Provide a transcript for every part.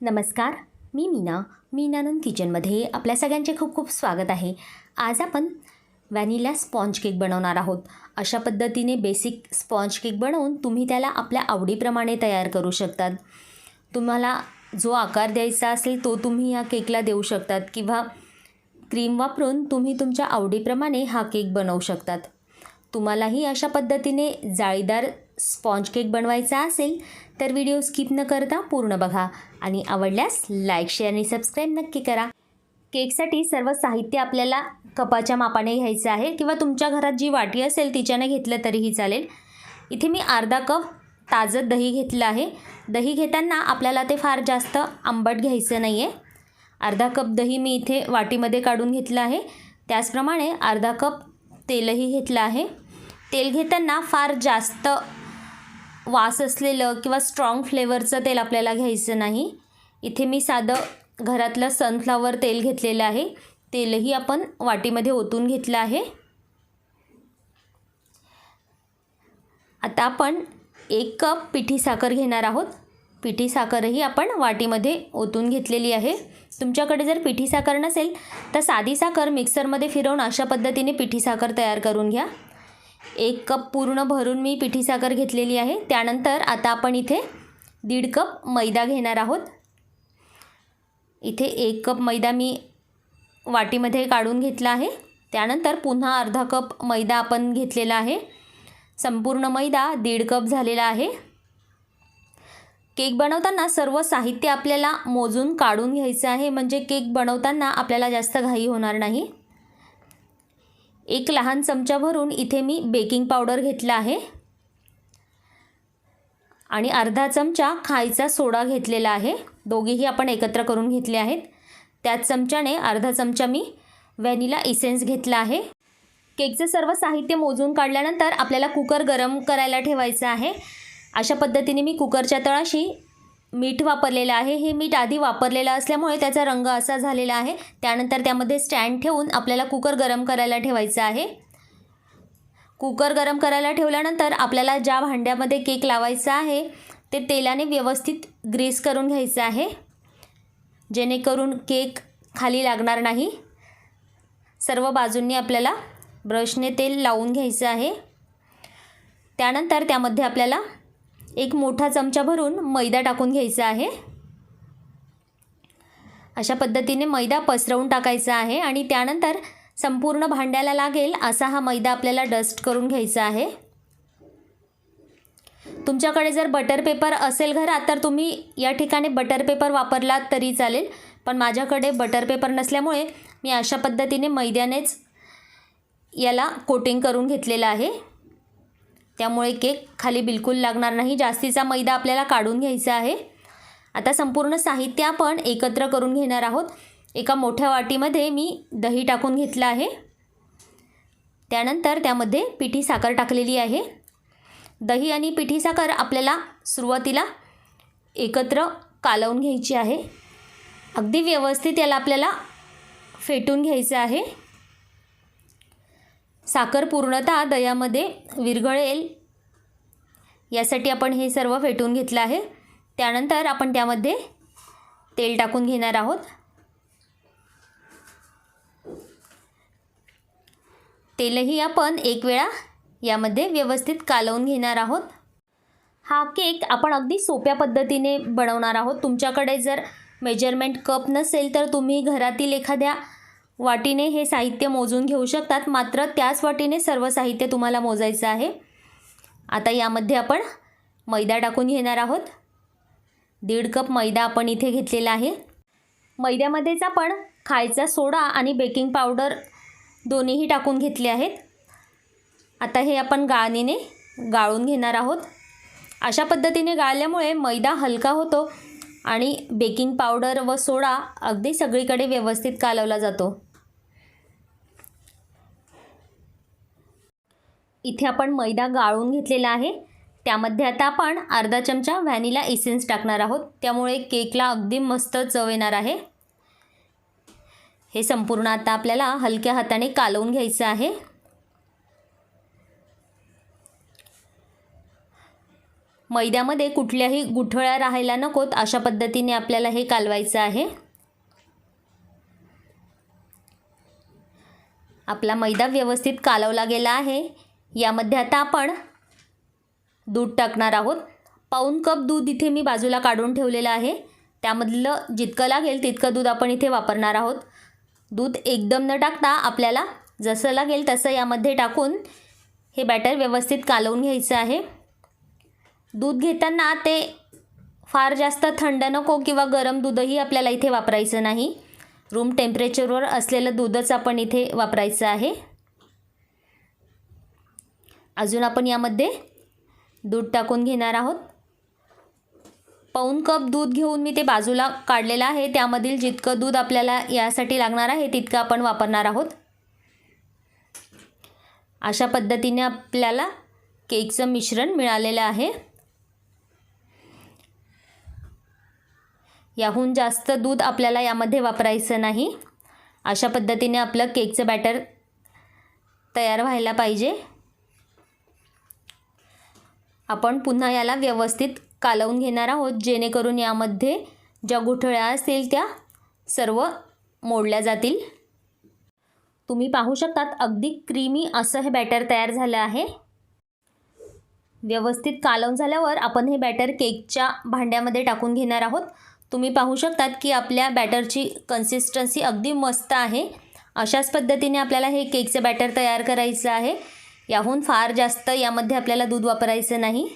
नमस्कार मी मीना. मीनानंद किचनमध्ये आपल्या सगळ्यांचे खूप खूप स्वागत आहे. आज आपण व्हॅनिला स्पॉन्ज केक बनवणार आहोत. अशा पद्धतीने बेसिक स्पॉन्ज केक बनवून तुम्ही त्याला आपल्या आवडीप्रमाणे तयार करू शकतात. तुम्हाला जो आकार द्यायचा असेल तो तुम्ही या केकला देऊ शकतात किंवा क्रीम वापरून तुम्ही तुमच्या आवडीप्रमाणे हा केक बनवू शकतात. तुम्हालाही अशा पद्धतीने जाळीदार स्पॉन्ज केक बनवायचा असेल तर व्हिडिओ स्किप न करता पूर्ण बघा आणि आवडल्यास लाईक शेअर आणि सबस्क्राईब नक्की करा. केकसाठी सर्व साहित्य आपल्याला कपाच्या मापाने घ्यायचं आहे किंवा तुमच्या घरात जी वाटी असेल तिच्याने घेतलं तरीही चालेल. इथे मी अर्धा कप ताजं दही घेतलं आहे. दही घेताना आपल्याला ते फार जास्त आंबट घ्यायचं नाही आहे अर्धा कप दही मी इथे वाटीमध्ये काढून घेतलं आहे. त्याचप्रमाणे अर्धा कप तेलही घेतलं आहे. तेल घेताना फार जास्त वास असलेलं किंवा स्ट्रॉंग फ्लेवरचं तेल आपल्याला घ्यायचं नाही. इथे मी साधं घरातलं सनफ्लावर तेल घेतलेलं आहे. तेलही आपण वाटीमध्ये ओतून घेतलं आहे. आता आपण एक कप पिठी साखर घेणार आहोत. पिठी साखरही आपण वाटीमध्ये ओतून घेतलेली आहे. तुमच्याकडे जर पिठी साखर नसेल तर साधी साखर मिक्सरमध्ये फिरवून अशा पद्धतीने पिठी साखर तयार करून घ्या. एक कप पूर्ण भरून मी पिठी साखर घेतलेली आहे. त्यानंतर आता आपण इथे दीड कप मैदा घेणार आहोत. इथे एक कप मैदा मी वाटीमध्ये काढून घेतला आहे. त्यानंतर पुन्हा अर्धा कप मैदा आपण घेतलेला आहे. संपूर्ण मैदा दीड कप झालेला आहे. केक बनवताना सर्व साहित्य आपल्याला मोजून काढून घ्यायचं आहे. म्हणजे केक बनवताना आपल्याला जास्त घाई होणार नाही. एक लहान चमचा भरून इथे मी बेकिंग पावडर घेतला आहे. आणि अर्धा चमचा खायचा सोडा घेतलेला आहे. दोघेही आपण एकत्र करून घेतले आहेत. त्याच चमच्याने अर्धा चमचा मी व्हॅनिला इसेन्स घेतला आहे. केकचं सर्व साहित्य मोजून काढल्यानंतर आपल्याला कुकर गरम करायला ठेवायचं आहे. अशा पद्धतीने मी कुकरच्या तळाशी मीठ वापरलेलं आहे. हे मीठ आधी वापरलेलं असल्यामुळे त्याचा रंग असा झालेला आहे. त्यानंतर त्यामध्ये स्टँड ठेवून आपल्याला कुकर गरम करायला ठेवायचं आहे. कुकर गरम करायला ठेवल्यानंतर आपल्याला ज्या भांड्यामध्ये केक लावायचा आहे ते तेलाने व्यवस्थित ग्रीस करून घ्यायचं आहे. जेणेकरून केक खाली लागणार नाही. सर्व बाजूंनी आपल्याला ब्रशने तेल लावून घ्यायचं आहे. त्यानंतर त्यामध्ये आपल्याला एक मोठा चमचा भरून मैदा टाकून घ्यायचा आहे. अशा पद्धतीने मैदा पसरवून टाकायचा आहे आणि त्यानंतर संपूर्ण भांड्याला लागेल असा हा मैदा आपल्याला डस्ट करून घ्यायचा आहे. तुमच्याकडे जर बटर पेपर असेल घरात तर तुम्ही या ठिकाणी बटर पेपर वापरलात तरी चालेल. पण माझ्याकडे बटर पेपर नसल्यामुळे मी अशा पद्धतीने मैद्यानेच याला कोटिंग करून घेतलेलं आहे. त्यामुळे केक खाली बिलकुल लागणार नाही. जास्तीचा मैदा आपल्याला काढून घ्यायचा आहे. आता संपूर्ण साहित्य आपण एकत्र करून घेणार आहोत. एका मोठ्या वाटीमध्ये मी दही टाकून घेतलं आहे. त्यानंतर त्यामध्ये पिठी साखर टाकलेली आहे. दही आणि पिठी साखर आपल्याला सुरुवातीला एकत्र कालवून घ्यायची आहे. अगदी व्यवस्थित याला आपल्याला फेटून घ्यायचं आहे. साखर पूर्णतः दह्यामध्ये विरघळेल. यासाठी आपण हे सर्व फेटून घेतलं आहे. त्यानंतर आपण त्यामध्ये तेल टाकून घेणार आहोत. तेलही आपण एक वेळा यामध्ये व्यवस्थित कालवून घेणार आहोत. हा केक आपण अगदी सोप्या पद्धतीने बनवणार आहोत. तुमच्याकडे जर मेजरमेंट कप नसेल तर तुम्ही घरातील एखाद्या वाटीने हे साहित्य मोजून घेऊ शकतात. मात्र त्याच वाटीने सर्व साहित्य तुम्हाला मोजायचं आहे. आता यामध्ये आपण मैदा टाकून घेणार आहोत. दीड कप मैदा आपण इथे घेतलेला आहे. मैद्यामध्येच आपण खायचा सोडा आणि बेकिंग पावडर दोन्हीही टाकून घेतले आहेत. आता हे आपण गाळणीने गाळून घेणार आहोत. अशा पद्धतीने गाळल्यामुळे मैदा हलका होतो आणि बेकिंग पावडर व सोडा अगदी सगळीकडे व्यवस्थित कालवला जातो. इथे आपण मैदा गाळून घेतलेला आहे. त्यामध्ये आता आपण अर्धा चमचा व्हॅनिला इसेन्स टाकणार आहोत. त्यामुळे केकला अगदी मस्त चव येणार आहे. हे संपूर्ण आता आपल्याला हलक्या हाताने कालवून घ्यायचं आहे. मैद्यामध्ये कुठल्याही गुठळ्या राहायला नकोत. अशा पद्धतीने आपल्याला हे कालवायचं आहे. आपला मैदा व्यवस्थित कालवला गेला आहे. यामध्ये आता आपण दूध टाकणार आहोत. पाऊन कप दूध इथे मी बाजूला काढून ठेवलेलं आहे. त्यामधलं जितकं लागेल तितकं दूध आपण इथे वापरणार आहोत. दूध एकदम न टाकता आपल्याला जसं लागेल तसं यामध्ये टाकून हे बॅटर व्यवस्थित कालवून घ्यायचं आहे. दूध घेताना ते फार जास्त थंड नको किंवा गरम दूधही आपल्याला इथे वापरायचं नाही. रूम टेम्परेचरवर असलेलं दूधच आपण इथे वापरायचं आहे. अजून आपण यामध्ये दूध टाकून घेणार आहोत. पाऊन कप दूध घेऊन मी ते बाजूला काढलेलं आहे. त्यामधील जितकं दूध आपल्याला यासाठी लागणार आहे तितकं आपण वापरणार आहोत. अशा पद्धतीने आपल्याला केकचं मिश्रण मिळालेलं आहे. याहून जास्त दूध आपल्याला यामध्ये वापरायचं नाही. अशा पद्धतीने आपलं केकचं बॅटर तयार व्हायला पाहिजे. आपण पुन्हा याला व्यवस्थित कालवून घेणार आहोत जेणेकरून यामध्ये ज्या गुठळ्या असतील त्या सर्व मोडल्या जातील. तुम्ही पाहू शकतात अगदी क्रीमी असं हे बॅटर तयार झालं आहे. व्यवस्थित कालवून झाल्यावर आपण हे बॅटर केकच्या भांड्यामध्ये टाकून घेणार आहोत. तुम्ही पाहू शकतात की आपल्या बॅटरची कन्सिस्टन्सी अगदी मस्त आहे. अशाच पद्धतीने आपल्याला हे केकचं बॅटर तयार करायचं आहे. याहून फार जास्त यामध्ये आपल्याला दूध वापरायचं नाही.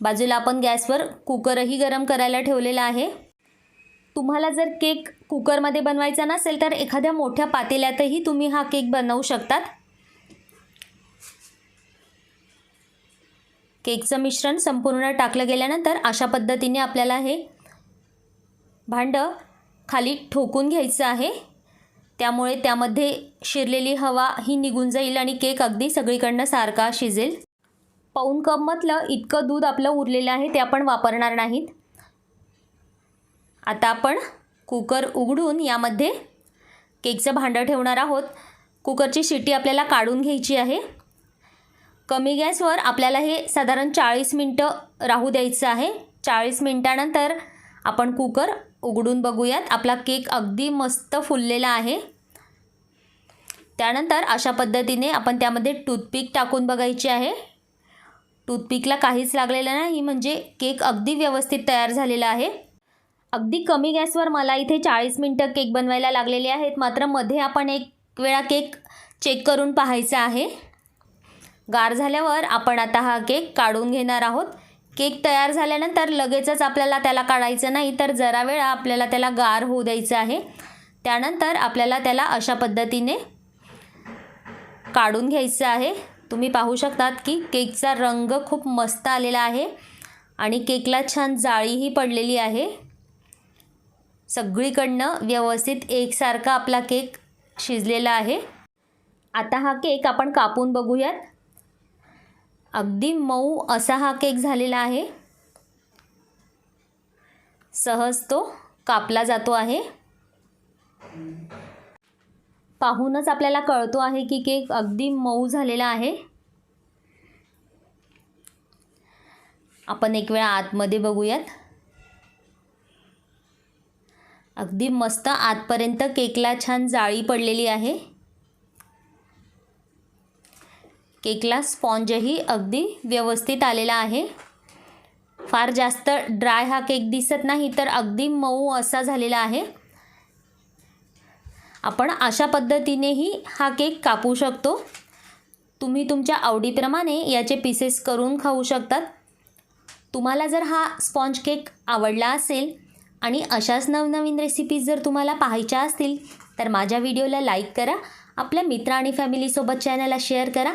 बाजूला आपण गॅसवर कुकरही गरम करायला ठेवलेला आहे. तुम्हाला जर केक कुकरमध्ये बनवायचा नसेल तर एखाद्या मोठ्या पातेल्यातही तुम्ही हा केक बनवू शकतात. केकचं मिश्रण संपूर्ण टाकलं गेल्यानंतर अशा पद्धतीने आपल्याला हे भांडं खाली ठोकून घ्यायचं आहे. त्यामुळे त्यामध्ये शिरलेली हवा ही निघून जाईल आणि केक अगदी सगळीकडनं सारखा शिजेल. पाऊन कपमधलं इतकं दूध आपलं उरलेलं आहे ते आपण वापरणार नाहीत. आता आपण कुकर उघडून यामध्ये केकचं भांडं ठेवणार आहोत. कुकरची शिटी आपल्याला काढून घ्यायची आहे. कमी गॅसवर आपल्याला हे साधारण चाळीस मिनटं राहू द्यायचं आहे. चाळीस मिनटानंतर आपण कुकर उघडून बघूयात. आपला केक अगदी मस्त फुललेला आहे. त्यानंतर अशा पद्धतीने आपण त्यामध्ये टूथपिक टाकून बघायची आहे. टूथपिकला काहीच लागलेलं नाही म्हणजे केक अगदी व्यवस्थित तयार झालेला आहे. अगदी कमी गॅसवर मला इथे चाळीस मिनटं केक बनवायला लागलेले आहेत. मात्रमध्ये आपण एक वेळा केक चेक करून पाहायचा आहे. गार झाल्यावर आपण आता हा केक काढून घेणार आहोत. केक तयार झाल्यानंतर लगेचच आपल्याला त्याला काढायचं नाही तर जरा वेळा आपल्याला त्याला गार होऊ द्यायचं आहे. त्यानंतर आपल्याला त्याला अशा पद्धतीने काढून घ्यायचं आहे. तुम्ही पाहू शकतात की केकचा रंग खूप मस्त आलेला आहे आणि केकला छान जाळीही पडलेली आहे. सगळीकडनं व्यवस्थित एकसारखा आपला केक शिजलेला आहे. आता हा केक आपण कापून बघूयात. अगदी मऊ असा हा केक झालेला आहे. सहज तो कापला जातो आहे. पाहूनच आपल्याला कळतो आहे की केक अगदी मऊ झालेला आहे. आपण एक वेळा आतमध्ये बघूयात. अगदी मस्त आतपर्यंत केकला छान जाळी पडलेली आहे. केकला स्पॉन्जही अगदी व्यवस्थित आलेला आहे. फार जास्त ड्राय हा केक दिसत नाही तर अगदी मऊ असा झालेला आहे. आपण अशा पद्धतीनेही हा केक कापू शकतो. तुम्ही तुमच्या आवडीप्रमाणे याचे पीसेस करून खाऊ शकतात. तुम्हाला जर हा स्पॉन्ज केक आवडला असेल आणि अशाच नवनवीन रेसिपीज जर तुम्हाला पाहायच्या असतील तर माझ्या व्हिडिओला लाईक करा. आपल्या मित्र आणि फॅमिलीसोबत चॅनलला शेअर करा.